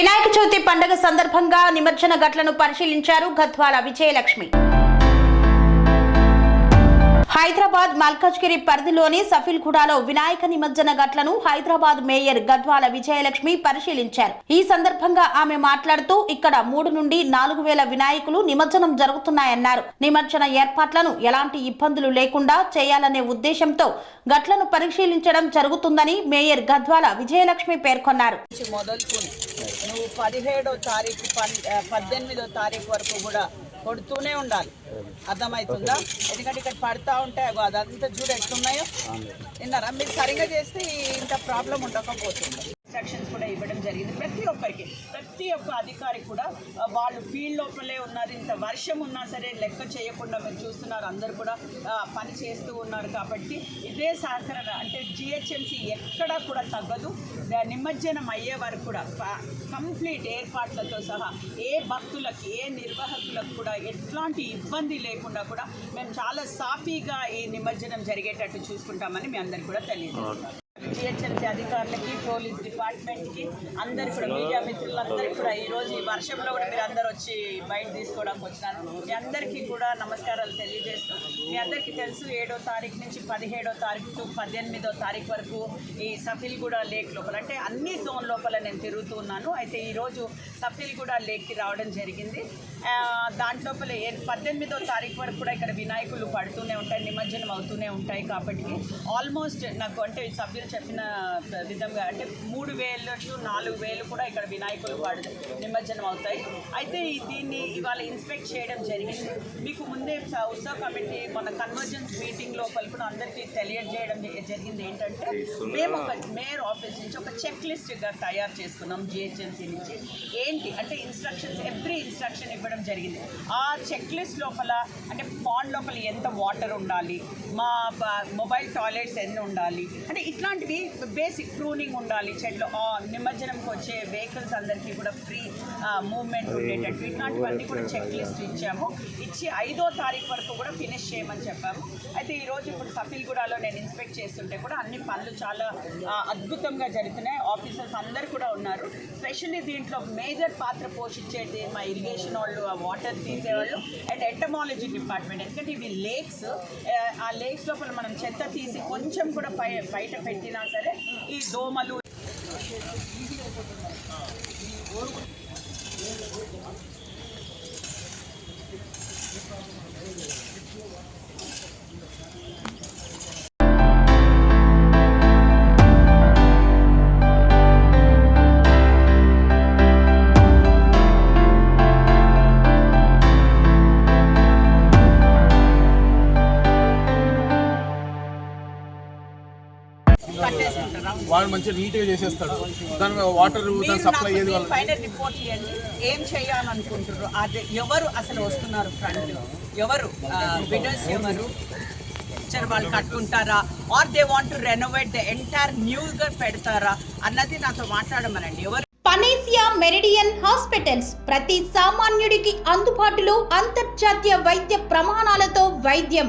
వినాయక చవితి పండుగ సందర్భంగా నిమజ్జన ఘట్లను పరిశీలించారు గద్వాల విజయలక్ష్మి. హైదరాబాద్ మల్కాజ్గిరి పరిధిలోని సఫిల్గూడలో వినాయక నిమజ్జన ఘట్లను హైదరాబాద్ మేయర్ గద్వాల విజయలక్ష్మి పరిశీలించారు. ఈ సందర్భంగా ఆమె మాట్లాడుతూ ఇక్కడ మూడు నుండి నాలుగు వేల వినాయకులు నిమజ్జనం జరుగుతున్నాయన్నారు. నిమజ్జన ఏర్పాట్లను ఎలాంటి ఇబ్బందులు లేకుండా చేయాలనే ఉద్దేశంతో ఘట్లను పరిశీలించడం జరుగుతుందని మేయర్ గద్వాల విజయలక్ష్మి పేర్కొన్నారు. నువ్వు పదిహేడో తారీఖు పద్దెనిమిదో తారీఖు వరకు కూడా కొడుతూనే ఉండాలి. అర్థమవుతుందా? ఎందుకంటే ఇక్కడ పడతా ఉంటాయి అదంతా చూడు ఎట్లున్నాయో. విన్నారా మీరు సరిగా చేస్తే ఇంత ప్రాబ్లం ఉండకపోతుంది. ఇన్స్ట్రక్షన్స్ కూడా ఇవ్వడం జరిగింది. ప్రతి ఒక్కరికి ప్రతి ఒక్క అధికారి కూడా వాళ్ళు ఫీల్డ్ లోపలే ఉన్నారు ఇంత వర్షం ఉన్నా సరే లెక్క చేయకుండా మీరు చూస్తున్నారు అందరు కూడా పని చేస్తూ ఉన్నారు కాబట్టి ఇదే సహకరణ. అంటే జిహెచ్ఎంసీ ఎక్కడా కూడా తగ్గదు. నిమజ్జనం అయ్యే వరకు కూడా కంప్లీట్ ఏర్పాట్లతో సహా ఏ భక్తులకి ఏ నిర్వాహకులకు కూడా ఎట్లాంటి ఇబ్బంది లేకుండా కూడా మేము చాలా సాఫీగా ఈ నిమజ్జనం జరిగేటట్టు చూసుకుంటామని మీ అందరికీ కూడా తెలియదు జిహెచ్ఎంసీ అధికారులకి పోలీస్ డిపార్ట్మెంట్కి అందరు కూడా మీడియా మిత్రులందరికీ కూడా ఈ రోజు ఈ వర్షంలో కూడా మీరు అందరు వచ్చి బయట తీసుకోవడానికి వచ్చినారు. మీ అందరికీ కూడా నమస్కారాలు తెలియజేస్తూ మీ అందరికీ తెలుసు ఏడో తారీఖు నుంచి పదిహేడో తారీఖు టు పద్దెనిమిదో తారీఖు వరకు ఈ సఫిల్గూడ లేక్ లోపల అంటే అన్ని జోన్ లోపల నేను తిరుగుతూ ఉన్నాను. అయితే ఈరోజు సఫిల్గూడ లేక్కి రావడం జరిగింది. దాంట్లోపల ఏ పద్దెనిమిదో తారీఖు వరకు కూడా ఇక్కడ వినాయకులు పడుతూనే ఉంటాయి నిమజ్జనం అవుతూనే ఉంటాయి కాబట్టి ఆల్మోస్ట్ నాకు అంటే సభ్యులు చెప్పిన విధంగా అంటే మూడు వేలు టు నాలుగు వేలు కూడా ఇక్కడ వినాయకులు పడు నిమజ్జనం అవుతాయి. అయితే దీన్ని ఇవాళ ఇన్స్పెక్ట్ చేయడం జరిగింది. మీకు ముందే ఉత్సవ కమిటీ మన కన్వర్జెన్స్ మీటింగ్ లోపల కూడా అందరికీ తెలియజేయడం జరిగింది ఏంటంటే మేము ఒక మేయర్ ఆఫీస్ నుంచి ఒక చెక్ లిస్ట్గా తయారు చేసుకున్నాం జిహెచ్ఎంసీ నుంచి. ఏంటి? అంటే ఇన్స్ట్రక్షన్స్ ఎవ్రీ ఇన్స్ట్రక్షన్ ఇవ్వడం జరిగింది. ఆ చెక్ లిస్ట్ లోపల అంటే పాండ్ లోపల ఎంత వాటర్ ఉండాలి? మా మొబైల్ టాయిలెట్స్ ఎన్ని ఉండాలి? అంటే ఇట్లాంటివి బేసిక్ ప్రూనింగ్ ఉండాలి చెట్లు. ఆ నిమజ్జనంకి వచ్చే వెహికల్స్ అందరికీ కూడా ఫ్రీ మూవ్మెంట్ ఉండేటట్టు. ఇట్లాంటివన్నీ కూడా చెక్ లిస్ట్ ఇచ్చాము. ఇచ్చి ఐదో తారీఖు వరకు కూడా ఫినిష్ చేయమని చెప్పాము. అయితే ఈరోజు ఇప్పుడు సఫీల్గూడలో నేను ఇన్స్పెక్ట్ చేస్తుంటే కూడా అన్ని పనులు చాలా అద్భుతంగా జరుగుతున్నాయి. ఆఫీసర్స్ అందరు కూడా ఉన్నారు. స్పెషల్లీ దీంట్లో మేజర్ పాత్ర పోషించేది మా ఇరిగేషన్ వాళ్ళు ఆ వాటర్ తీసేవాళ్ళు అండ్ ఎంటమాలజీ డిపార్ట్మెంట్ ఎందుకంటే ఇవి లేక్స్ ఆ లేక్స్ లోపల మనం చెత్త తీసి కొంచెం కూడా బయట పెట్టినా సరే ఈ దోమలు కట్టేసింటారా వాడు మంచిగా నీట్గా చేసేస్తాడు. దాని వాటర్ దాని సప్లై వాళ్ళ పైన రిపోర్ట్ ఇవ్వండి. ఏం చేయాలనుకుంటున్నారు? అదే ఎవరు అసలు వస్తున్నారు ఫ్రంట్ ఎవరు? బిడర్స్ ఎవరు? సరే వాళ్ళు కట్టుకుంటారా? Are they want to renovate the entire న్యూగా పెడతారా? అన్నది నాతో మాట్లాడమనండి. ఎవరు? పనేసియా మెరిడియన్ హాస్పిటల్స్ ప్రతి సామాన్యుడికి అందుబాటులో అంతర్జాతీయ వైద్య ప్రమాణాలతో వైద్యం.